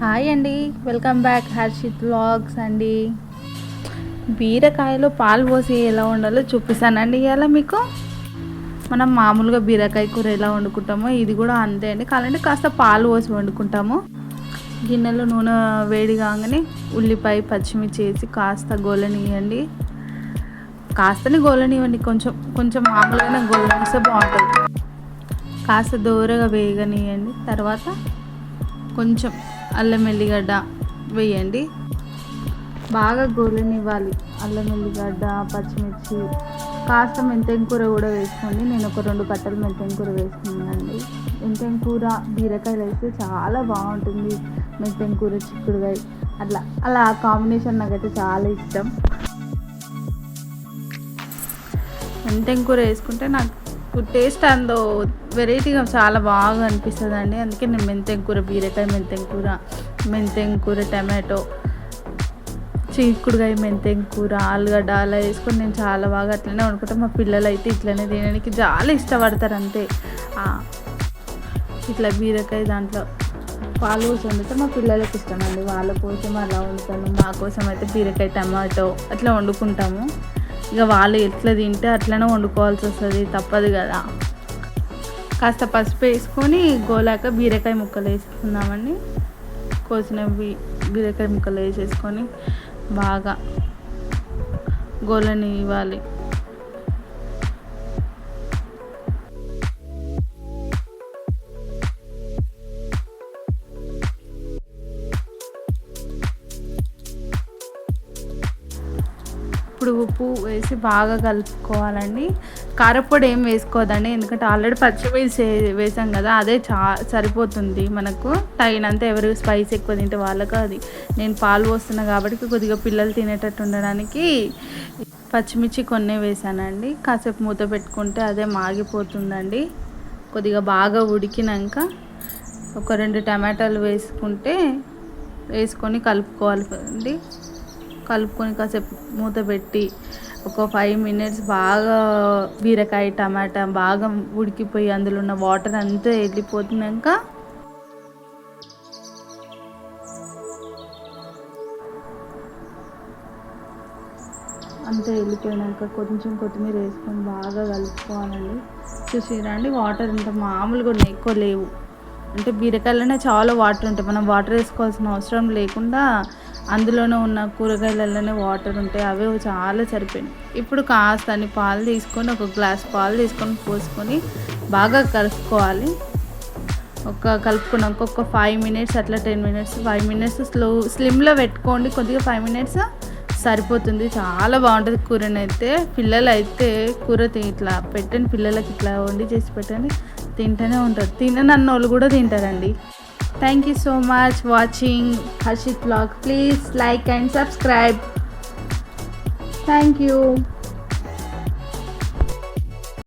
Hi అండి. Welcome back Harshit vlogs అండి. బీరకాయలో పాలు పోసి ఎలా వండాలో చూపిస్తానండి ఇవాళ మీకు. మనం మామూలుగా బీరకాయ కూర ఎలా వండుకుంటామో ఇది కూడా అంతే అండి. కావాలంటే కాస్త పాలు పోసి వండుకుంటాము. గిన్నెలో నూనె వేడి కాగానే ఉల్లిపాయ పచ్చిమిర్చి వేసి కాస్త గోలనియండి కాస్తని గోలనివ్వండి. కొంచెం కొంచెం మామూలుగానే గోలనిస్తే బాగుంటుంది. కాస్త దూరగా వేగనియండి తర్వాత కొంచెం అల్లం ఎల్లిగడ్డ వేయండి. బాగా గోలనివ్వాలి. అల్లం ఎల్లిగడ్డ పచ్చిమిర్చి కాస్త మెంతెం కూర కూడా వేసుకోండి. నేను ఒక రెండు కట్టలు మెంతెం కూర వేసుకున్నానండి. మెంతెం కూర బీరకాయలు వేస్తే చాలా బాగుంటుంది. మెంతెం కూర చిక్కుడుకాయ అట్లా. అలా ఆ కాంబినేషన్ నాకైతే చాలా ఇష్టం. మెంతెం కూర వేసుకుంటే నాకు టేస్ట్ అందో వెరైటీగా చాలా బాగా అనిపిస్తుంది అండి అందుకే నేను మెంతెం కూర బీరకాయ మెంతెం కూర మెంతెం కూర టమాటో చీకుడుకాయ మెంతెం కూర ఆలుగడ్డ అలా వేసుకొని నేను చాలా బాగా అట్లనే వండుకుంటాను మా పిల్లలు అయితే ఇట్లనే తినడానికి చాలా ఇష్టపడతారు అంతే. ఇట్లా బీరకాయ దాంట్లో పాలు పోసి వండితే మా పిల్లలకి ఇష్టం అండి వాళ్ళ కోసం అలా వండుతాను. మా కోసం అయితే బీరకాయ టమాటో అట్లా వండుకుంటాము. ఇక వాళ్ళు ఎట్లా తింటే అట్లనే వండుకోవాల్సి వస్తుంది తప్పదు కదా. కాస్త పసుపు వేసుకొని గోలాక బీరకాయ ముక్కలు వేసుకుందామండి. కోసిన బీ బీరకాయ ముక్కలు వేసేసుకొని బాగా గోలని ఇవ్వాలి. ఇప్పుడు ఉప్పు వేసి బాగా కలుపుకోవాలండి. కారపొడి ఏం వేసుకోదండి ఎందుకంటే ఆల్రెడీ పచ్చిమిర్చి వేసాం కదా అదే చా సరిపోతుంది మనకు. తగినంత ఎవరు స్పైస్ ఎక్కువ తింటే వాళ్ళకు అది. నేను పాలు పోస్తున్నా కాబట్టి కొద్దిగా పిల్లలు తినేటట్టు ఉండడానికి పచ్చిమిర్చి కొన్ని వేసానండి. కాసేపు మూత పెట్టుకుంటే అదే మాగిపోతుందండి. కొద్దిగా బాగా ఉడికినాక ఒక రెండు టమాటాలు వేసుకుంటే వేసుకొని కలుపుకోవాలి అండి కలుపుకొని కాసేపు మూత పెట్టి ఒక ఫైవ్ మినిట్స్ బాగా బీరకాయ టమాటా బాగా ఉడికిపోయి అందులో ఉన్న వాటర్ అంతా వెళ్ళిపోతున్నాక అంతా వెళ్ళిపోయినాక కొంచెం కొత్తిమీర వేసుకొని బాగా కలుపుకోవాలండి. చూసిరా అండి వాటర్ ఇంత మామూలుగా ఉన్నాయి ఎక్కువ లేవు. అంటే బీరకాయలోనే చాలా వాటర్ ఉంటాయి. మనం వాటర్ వేసుకోవాల్సిన అవసరం లేకుండా అందులోనే ఉన్న కూరగాయలలోనే వాటర్ ఉంటాయి అవి చాలా సరిపోయినాయి. ఇప్పుడు కాస్త అన్ని పాలు తీసుకొని ఒక గ్లాస్ పాలు తీసుకొని పోసుకొని బాగా కలుపుకోవాలి. ఒక కలుపుకున్నాక ఒక ఫైవ్ మినిట్స్ అట్లా ten minutes five minutes slow స్లిమ్లో పెట్టుకోండి కొద్దిగా ఫైవ్ మినిట్స్ సరిపోతుంది. చాలా బాగుంటుంది కూరనైతే పిల్లలు అయితే కూర ఇట్లా పెట్టండి పిల్లలకి ఇట్లా వండి చేసి పెట్టండి. తింటూనే ఉంటారు. తిననన్న వాళ్ళు కూడా తింటారండి. Thank you so much watching Harshit vlog. Please like and subscribe. Thank you.